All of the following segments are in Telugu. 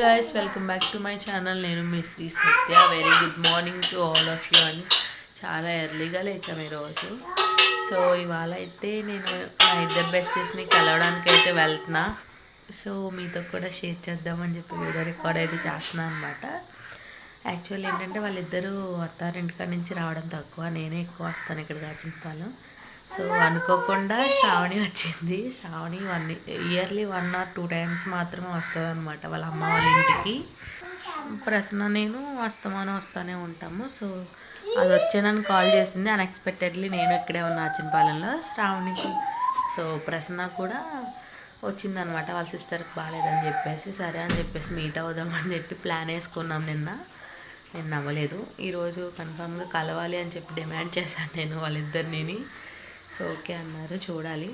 Guys welcome back to my channel నేను మీ Sri Satya. Very good morning to all of you అని చాలా ఎర్లీగా లేచాము ఈరోజు. సో ఇవాళ అయితే నేను మా ఇద్దరు బెస్టెస్ని కలవడానికి అయితే వెళ్తున్నా. సో మీతో కూడా షేర్ చేద్దామని చెప్పి వీడియో రికార్డ్ అయితే చేస్తున్నాను అనమాట యాక్చువల్ ఏంటంటే వాళ్ళిద్దరూ అత్తారింటికాడ నుంచి రావడం తక్కువ. నేనే ఎక్కువ వస్తాను ఇక్కడ దాచింపాలెం సో అనుకోకుండా శ్రావణి వచ్చింది. Shravani one yearly one or two times మాత్రమే వస్తుంది అనమాట వాళ్ళ అమ్మ వాళ్ళ ఇంటికి. ప్రశ్న నేను వస్తామని వస్తూనే ఉంటాము. సో అది వచ్చానని కాల్ చేసింది అన్ఎక్స్పెక్టెడ్లీ నేను ఇక్కడే ఉన్నా అచ్చినపాలెంలో శ్రావణికి సో ప్రశ్న కూడా వచ్చిందనమాట వాళ్ళ సిస్టర్కి బాగాలేదని చెప్పేసి సరే అని చెప్పేసి మీట్ అవుదాం అని చెప్పి ప్లాన్ వేసుకున్నాం నిన్న. నేను నవ్వలేదు ఈరోజు కన్ఫామ్గా కలవాలి అని చెప్పి డిమాండ్ చేశాను నేను వాళ్ళిద్దరిని సో ఓకే అన్నారు చూడాలి.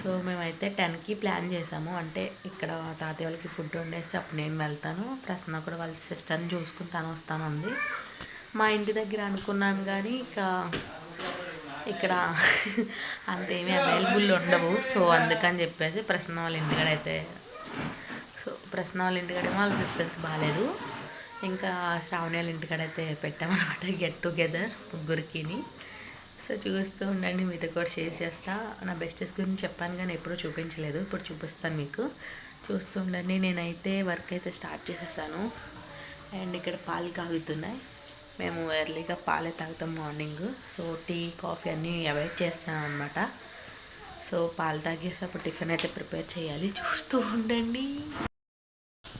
సో మేమైతే టెన్కి ప్లాన్ చేసాము. అంటే ఇక్కడ తాతయ్య వాళ్ళకి ఫుడ్ వండేసి అప్పుడు నేను వెళ్తాను. ప్రసన్న కూడా వాళ్ళ సిస్టర్ని చూసుకుని తను వస్తానుంది. మా ఇంటి దగ్గర అనుకున్నాను కానీ ఇక ఇక్కడ అంతేమీ అవైలబుల్ ఉండవు. సో అందుకని చెప్పేసి ప్రసన్న వాళ్ళ ఇంటికాడ అయితే సో ప్రసన్న వాళ్ళ ఇంటికాడ వాళ్ళ సిస్టర్కి బాగాలేదు ఇంకా శ్రావణి వాళ్ళ ఇంటికాడ అయితే పెట్టామన్నమాట. గెట్ టుగెదర్ ముగ్గురికిని. సో చూస్తూ ఉండండి మీతో కూడా షేర్ చేస్తా. నా బెస్టెస్ గురించి చెప్పాను కానీ ఎప్పుడూ చూపించలేదు. ఇప్పుడు చూపిస్తాను మీకు. చూస్తూ ఉండండి నేనైతే వర్క్ అయితే స్టార్ట్ చేసేసాను. అండ్ ఇక్కడ పాలు కాగుతున్నాయి. మేము ఎర్లీగా పాలే తాగుతాం మార్నింగ్ సో టీ కాఫీ అన్నీ అవాయిడ్ చేస్తాం అనమాట సో పాలు తాగేసి అప్పుడు టిఫిన్ అయితే ప్రిపేర్ చేయాలి. చూస్తూ ఉండండి.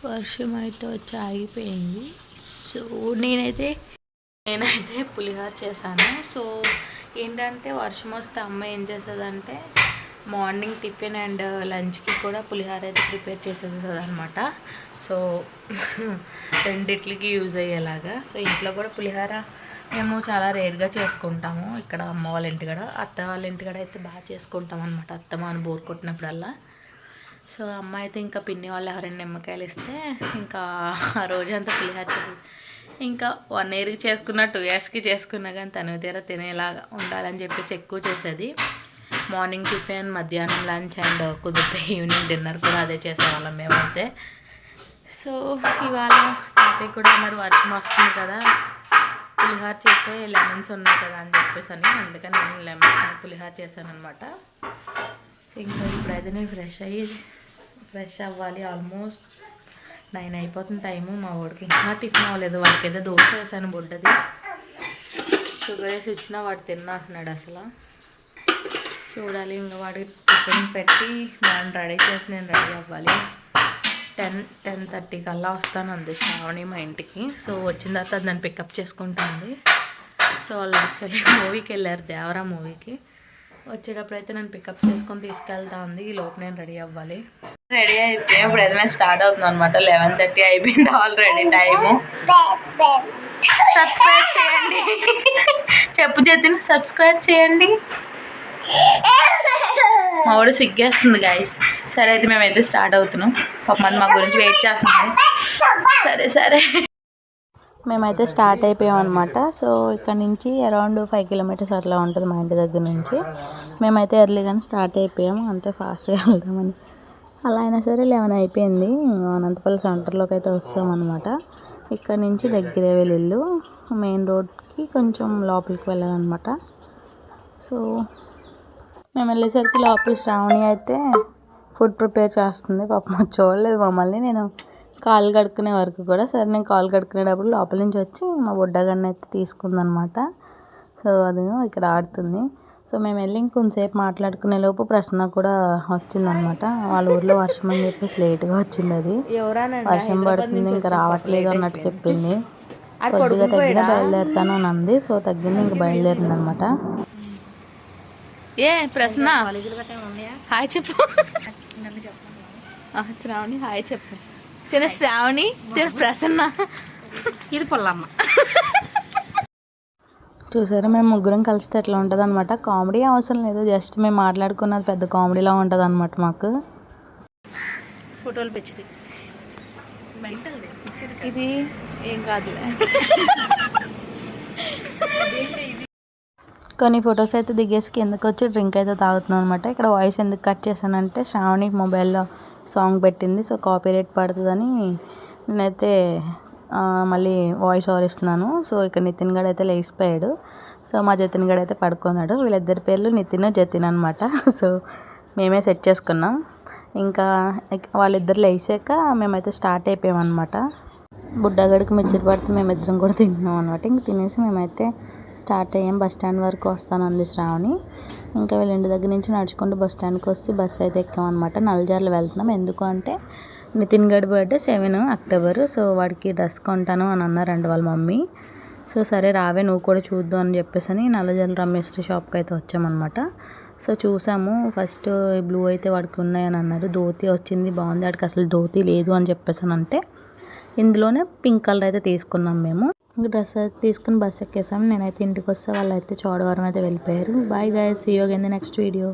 వర్షం అయితే వచ్చి ఆగిపోయింది. సో నేనైతే నేనైతే పులిహోర చేశాను. సో ఏంటంటే వర్షం వస్తే అమ్మ ఏం చేస్తుందంటే మార్నింగ్ టిఫిన్ అండ్ లంచ్కి కూడా పులిహోర అయితే ప్రిపేర్ చేసేస్తుంది అనమాట సో రెండిట్లకి యూజ్ అయ్యేలాగా. సో ఇంట్లో కూడా పులిహోర మేము చాలా రేర్గా చేసుకుంటాము. ఇక్కడ అమ్మ వాళ్ళ ఇంటికాడ అత్త వాళ్ళ ఇంటికాడ అయితే బాగా చేసుకుంటాం అనమాట అత్త మాను బోర్ కొట్టినప్పుడల్లా. సో అమ్మ అయితే ఇంకా పిన్ని వాళ్ళు ఎవరైనా నిమ్మకాయలు ఇస్తే ఇంకా ఆ రోజంతా పులిహోర చేసి ఇంకా వన్ ఇయర్కి చేసుకున్న టూ ఇయర్స్కి చేసుకున్నా కానీ తను తీర తినేలాగా ఉండాలని చెప్పేసి ఎక్కువ చేసేది. మార్నింగ్ టిఫిన్ మధ్యాహ్నం లంచ్ అండ్ కుదిరితే ఈవినింగ్ డిన్నర్ కూడా అదే చేసేవాళ్ళం మేమైతే. సో ఇవాళ తాతయ్య కూడా మరి వర్షం వస్తుంది కదా పులిహార చేసే లెమన్స్ ఉన్నాయి కదా అని చెప్పేసి అని అందుకని నేను లెమన్ పులిహార చేశాను అనమాట సో ఇంకా ఇప్పుడైతే నేను ఫ్రెష్ అయ్యి ఫ్రెష్ అవ్వాలి ఆల్మోస్ట్ నైన్ అయిపోతుంది టైము మా వాడికి ఇంకా టిఫిన్ అవ్వలేదు. వాడికి అయితే దోశ వేసాను బుడ్డది. షుగర్ వేసి ఇచ్చినా వాడు తిన్నా అంటున్నాడు అసలు. చూడాలి ఇంకా వాడికి టిఫిన్ పెట్టి దాన్ని రెడీ చేసి నేను రెడీ అవ్వాలి. టెన్ టెన్ థర్టీ కల్లా వస్తాను అంది శ్రావణి మా ఇంటికి. సో వచ్చిన తర్వాత దాన్ని పికప్ చేసుకుంటుంది సో వాళ్ళు యాక్చువల్లీ మూవీకి వెళ్ళారు. దేవరా మూవీకి వచ్చేటప్పుడు అయితే నన్ను పికప్ చేసుకొని తీసుకెళ్తా ఉంది ఈ లోపు నేను రెడీ అవ్వాలి. రెడీ అయిపోయి ఇప్పుడు ఏదైనా స్టార్ట్ అవుతుంది అనమాట లెవెన్ థర్టీ అయిపోయింది ఆల్రెడీ టైము సబ్స్క్రైబ్ చేయండి. చెప్పు చేతిని సబ్స్క్రైబ్ చేయండి. మా వాడు సిగ్గేస్తుంది గాయస్ సరే అయితే మేమైతే స్టార్ట్ అవుతున్నాం. పాప మా గురించి వెయిట్ చేస్తుంది. సరే సరే. మేమైతే స్టార్ట్ అయిపోయాం అనమాట సో ఇక్కడ నుంచి అరౌండ్ ఫైవ్ కిలోమీటర్స్ అట్లా ఉంటుంది మా ఇంటి దగ్గర నుంచి. మేమైతే ఎర్లీగానే స్టార్ట్ అయిపోయాము అంటే ఫాస్ట్గా వెళ్దామని. అలా అయినా సరే లెవెన్ అయిపోయింది. అనంతపల్లి సెంటర్లోకి అయితే వస్తామన్నమాట ఇక్కడ నుంచి దగ్గరే వెళ్ళిళ్ళు. మెయిన్ రోడ్కి కొంచెం లోపలికి వెళ్ళాలన్నమాట. సో మేము వెళ్ళేసరికి లోపల శ్రావణి అయితే ఫుడ్ ప్రిపేర్ చేస్తుంది. పాపం చూడలేదు మమ్మల్ని. నేను కాలు కడుక్కునే వరకు కూడా సరే నేను కాలు కడుక్కునేటప్పుడు లోపల నుంచి వచ్చి మా బుడ్డగాన్ని అయితే తీసుకుందనమాట. సో అది ఇక్కడ ఆడుతుంది. సో మేము వెళ్ళి ఇంకొంతసేపు మాట్లాడుకునే లోపు ప్రశ్న కూడా వచ్చిందనమాట. వాళ్ళ ఊర్లో వర్షం అని చెప్పేసి లేట్గా వచ్చింది అది. వర్షం పడుతుంది ఇంకా రావట్లేదు అన్నట్టు చెప్పింది. కొద్దిగా తగ్గిన బయలుదేరుతాను అని అంది. సో తగ్గింది ఇంకా బయలుదేరింది అనమాట ఏ ప్రశ్న? హాయ్ చెప్పు. శ్రావణి హాయ్ చెప్పు. తిన శ్రావణి తిన ప్రసన్న. ఇది పొల్లమ్మ. చూసారా మేము ముగ్గురం కలిస్తే ఎట్లా ఉంటుంది అనమాట కామెడీ అవసరం లేదు జస్ట్ మేము మాట్లాడుకున్నది పెద్ద కామెడీలా ఉంటుంది అనమాట మాకు. ఫోటోలు పెంచింది. ఇది ఏం కాదు కొన్ని ఫొటోస్ అయితే దిగేసి కిందకి వచ్చి డ్రింక్ అయితే తాగుతున్నాం అనమాట ఇక్కడ వాయిస్ ఎందుకు కట్ చేశానంటే శ్రావణి మొబైల్లో సాంగ్ పెట్టింది సో కాపీ రేట్ పడుతుందని నేనైతే మళ్ళీ వాయిస్ ఓవర్ ఇస్తున్నాను. సో ఇక్కడ నితిన్ గడ్ అయితే లేచిపోయాడు. సో మా జతిన్ గడ్ అయితే పడుకున్నాడు. వీళ్ళిద్దరి పేర్లు నితిన్ జతిన్ అనమాట సో మేమే సెట్ చేసుకున్నాం. ఇంకా వాళ్ళిద్దరు లేచాక మేమైతే స్టార్ట్ అయిపోయాం అనమాట బుడ్డగడికి మిచ్చర్ పడితే మేమిద్దరం కూడా తింటున్నాం అనమాట ఇంక తినేసి మేమైతే స్టార్ట్ అయ్యాం. బస్ స్టాండ్ వరకు వస్తానంది శ్రావణి. ఇంకా వీళ్ళ ఇంటి దగ్గర నుంచి నడుచుకుంటూ బస్ స్టాండ్కి వచ్చి బస్సు అయితే ఎక్కామన్నమాట. నల్జార్లు వెళ్తున్నాం. ఎందుకు అంటే నితిన్ గడ్ బర్త్డే సెవెన్ అక్టోబర్. సో వాడికి డ్రెస్ కొంటాను అని అన్నారండి వాళ్ళ మమ్మీ. సో సరే రావే నువ్వు కూడా చూద్దాం అని చెప్పేసి అని నల్లజల్లు రమేశ్వరి షాప్కి అయితే వచ్చామన్నమాట. సో చూసాము. ఫస్ట్ బ్లూ అయితే వాడికి ఉన్నాయని అన్నారు. ధోతి వచ్చింది బాగుంది. వాడికి అసలు ధోతి లేదు అని చెప్పేసి అని అంటే ఇందులోనే పింక్ కలర్ అయితే తీసుకున్నాం మేము. డ్రెస్ అయితే తీసుకుని బస్ ఎక్కేసాం నేనైతే ఇంటికి వస్తే వాళ్ళు అయితే చోడవరం అయితే వెళ్ళిపోయారు. Bye guys see you again next video